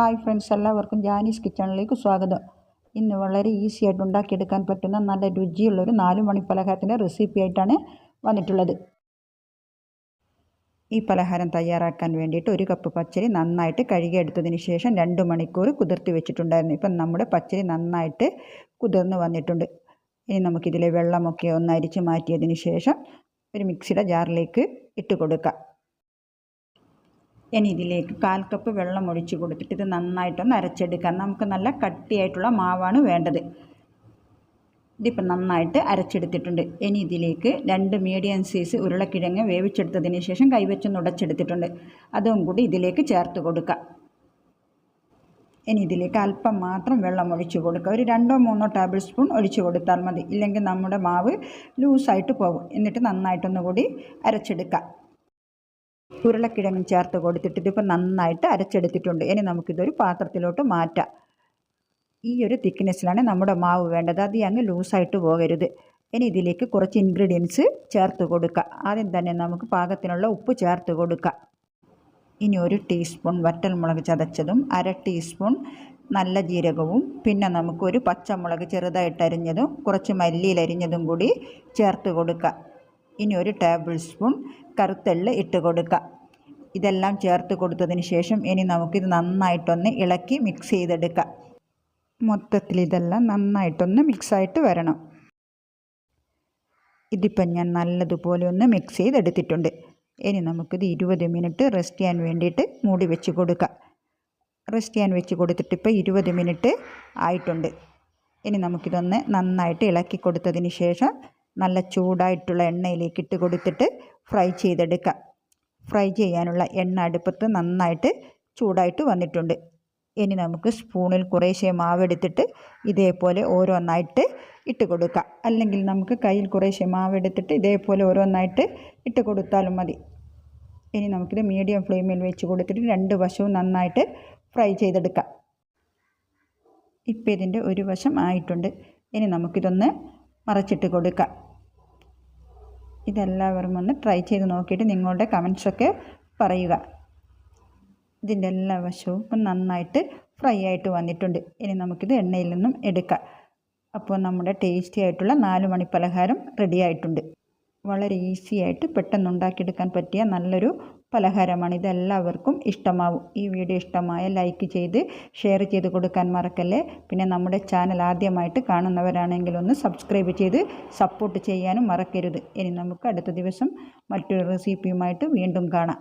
Hi friends എല്ലാവർക്കും ജാനീസ് കിച്ചണിലേക്ക് സ്വാഗതം. ഇന്ന് വളരെ ഈസി ആയിട്ട് ഉണ്ടാക്കിയെടുക്കാൻ പറ്റുന്ന നല്ല രുചിയുള്ളൊരു നാല് മണി പലഹാരത്തിന്റെ റെസിപ്പി ആയിട്ടാണ് വന്നിട്ടുള്ളത്. ഈ പലഹാരം തയ്യാറാക്കാൻ വേണ്ടിയിട്ട് ഒരു കപ്പ് പച്ചരി നന്നായിട്ട് കഴുകിയെടുത്തതിന് ശേഷം രണ്ട് മണിക്കൂർ കുതിർത്തി വെച്ചിട്ടുണ്ടായിരുന്നു. ഇപ്പം നമ്മുടെ പച്ചരി നന്നായിട്ട് കുതിർന്ന് വന്നിട്ടുണ്ട്. ഇനി നമുക്കിതിലെ വെള്ളമൊക്കെ ഒന്ന് അരിച്ച് മാറ്റിയതിന് ശേഷം ഒരു മിക്സിയുടെ ജാറിലേക്ക് ഇട്ട് കൊടുക്കാം. ഇനി ഇതിലേക്ക് കാൽ കപ്പ് വെള്ളം ഒഴിച്ച് കൊടുത്തിട്ട് ഇത് നന്നായിട്ടൊന്ന് അരച്ചെടുക്കാം. നമുക്ക് നല്ല കട്ടിയായിട്ടുള്ള മാവാണ് വേണ്ടത്. ഇതിപ്പോൾ നന്നായിട്ട് അരച്ചെടുത്തിട്ടുണ്ട്. ഇനി ഇതിലേക്ക് രണ്ട് മീഡിയം സൈസ് ഉരുളക്കിഴങ്ങ് വേവിച്ചെടുത്തതിന് ശേഷം കൈവച്ച് നുടച്ചെടുത്തിട്ടുണ്ട് അതും കൂടി ഇതിലേക്ക് ചേർത്ത് കൊടുക്കുക ഇനി ഇതിലേക്ക് അല്പം മാത്രം വെള്ളം ഒഴിച്ച് കൊടുക്കുക ഒരു രണ്ടോ മൂന്നോ ടേബിൾ സ്പൂൺ ഒഴിച്ച് കൊടുത്താൽ മതി. ഇല്ലെങ്കിൽ നമ്മുടെ മാവ് ലൂസായിട്ട് പോകും. എന്നിട്ട് നന്നായിട്ടൊന്നുകൂടി അരച്ചെടുക്കാം. ഉരുളക്കിഴങ്ങും ചേർത്ത് കൊടുത്തിട്ട് ഇതിപ്പോൾ നന്നായിട്ട് അരച്ചെടുത്തിട്ടുണ്ട്. ഇനി നമുക്കിതൊരു പാത്രത്തിലോട്ട് മാറ്റാം. ഈ ഒരു തിക്നെസ്സിലാണ് നമ്മുടെ മാവ് വേണ്ടത്. അത് അങ്ങ് ലൂസായിട്ട് പോകരുത്. ഇനി ഇതിലേക്ക് കുറച്ച് ഇൻഗ്രീഡിയൻസ് ചേർത്ത് കൊടുക്കുക ആദ്യം തന്നെ നമുക്ക് പാകത്തിനുള്ള ഉപ്പ് ചേർത്ത് കൊടുക്കുക ഇനി ഒരു ടീസ്പൂൺ വറ്റൽമുളക് ചതച്ചതും അര ടീസ്പൂൺ നല്ല ജീരകവും പിന്നെ നമുക്കൊരു പച്ചമുളക് ചെറുതായിട്ട് അരിഞ്ഞതും കുറച്ച് മല്ലിയിലരിഞ്ഞതും കൂടി ചേർത്ത് കൊടുക്കുക ഇനി ഒരു ടേബിൾ സ്പൂൺ കറുത്തെള്ള് ഇട്ട് കൊടുക്കുക ഇതെല്ലാം ചേർത്ത് കൊടുത്തതിന് ശേഷം ഇനി നമുക്കിത് നന്നായിട്ടൊന്ന് ഇളക്കി മിക്സ് ചെയ്തെടുക്കാം. മൊത്തത്തിൽ ഇതെല്ലാം നന്നായിട്ടൊന്ന് മിക്സായിട്ട് വരണം. ഇതിപ്പം ഞാൻ നല്ലതുപോലെ ഒന്ന് മിക്സ് ചെയ്തെടുത്തിട്ടുണ്ട്. ഇനി നമുക്കിത് ഇരുപത് മിനിറ്റ് റെസ്റ്റ് ചെയ്യാൻ വേണ്ടിയിട്ട് മൂടി വെച്ച് കൊടുക്കാം. റെസ്റ്റ് ചെയ്യാൻ വെച്ച് കൊടുത്തിട്ട് ഇപ്പോൾ ഇരുപത് മിനിറ്റ് ആയിട്ടുണ്ട്. ഇനി നമുക്കിതൊന്ന് നന്നായിട്ട് ഇളക്കി കൊടുത്തതിന് ശേഷം നല്ല ചൂടായിട്ടുള്ള എണ്ണയിലേക്ക് ഇട്ട് കൊടുത്തിട്ട് ഫ്രൈ ചെയ്തെടുക്കാം. ഫ്രൈ ചെയ്യാനുള്ള എണ്ണ അടുപ്പത്ത് നന്നായിട്ട് ചൂടായിട്ട് വന്നിട്ടുണ്ട്. ഇനി നമുക്ക് സ്പൂണിൽ കുറേശ്ശെ മാവെടുത്തിട്ട് ഇതേപോലെ ഓരോന്നായിട്ട് ഇട്ട് കൊടുക്കാം. അല്ലെങ്കിൽ നമുക്ക് കയ്യിൽ കുറേശ്ശെ മാവെടുത്തിട്ട് ഇതേപോലെ ഓരോന്നായിട്ട് ഇട്ട് കൊടുത്താലും മതി. ഇനി നമുക്കിത് മീഡിയം ഫ്ലെയിമിൽ വെച്ച് കൊടുത്തിട്ട് രണ്ട് വശവും നന്നായിട്ട് ഫ്രൈ ചെയ്തെടുക്കാം. ഇപ്പം ഇതിന്റെ ഒരു വശം ആയിട്ടുണ്ട്. ഇനി നമുക്കിതൊന്ന് മറച്ചിട്ട് കൊടുക്കാം. ഇതെല്ലാവരും ഒന്ന് ട്രൈ ചെയ്ത് നോക്കിയിട്ട് നിങ്ങളുടെ കമൻസൊക്കെ പറയുക. ഇതിന്റെ എല്ലാ വശവും നന്നായിട്ട് ഫ്രൈ ആയിട്ട് വന്നിട്ടുണ്ട്. ഇനി നമുക്കിത് എണ്ണയിൽ നിന്നും എടുക്കാം. അപ്പോൾ നമ്മുടെ ടേസ്റ്റി ആയിട്ടുള്ള നാല് മണി പലഹാരം റെഡി ആയിട്ടുണ്ട്. വളരെ ഈസി ആയിട്ട് പെട്ടെന്ന് ഉണ്ടാക്കിയെടുക്കാൻ പറ്റിയ നല്ലൊരു പലഹാരമാണ്. ഇതെല്ലാവർക്കും ഇഷ്ടമാവും. ഈ വീഡിയോ ഇഷ്ടമായ ലൈക്ക് ചെയ്ത് ഷെയർ ചെയ്ത് കൊടുക്കാൻ മറക്കല്ലേ? പിന്നെ നമ്മുടെ ചാനൽ ആദ്യമായിട്ട് കാണുന്നവരാണെങ്കിൽ ഒന്ന് സബ്സ്ക്രൈബ് ചെയ്ത് സപ്പോർട്ട് ചെയ്യാനും മറക്കരുത്. ഇനി നമുക്ക് അടുത്ത ദിവസം മറ്റൊരു റെസിപ്പിയുമായിട്ട് വീണ്ടും കാണാം.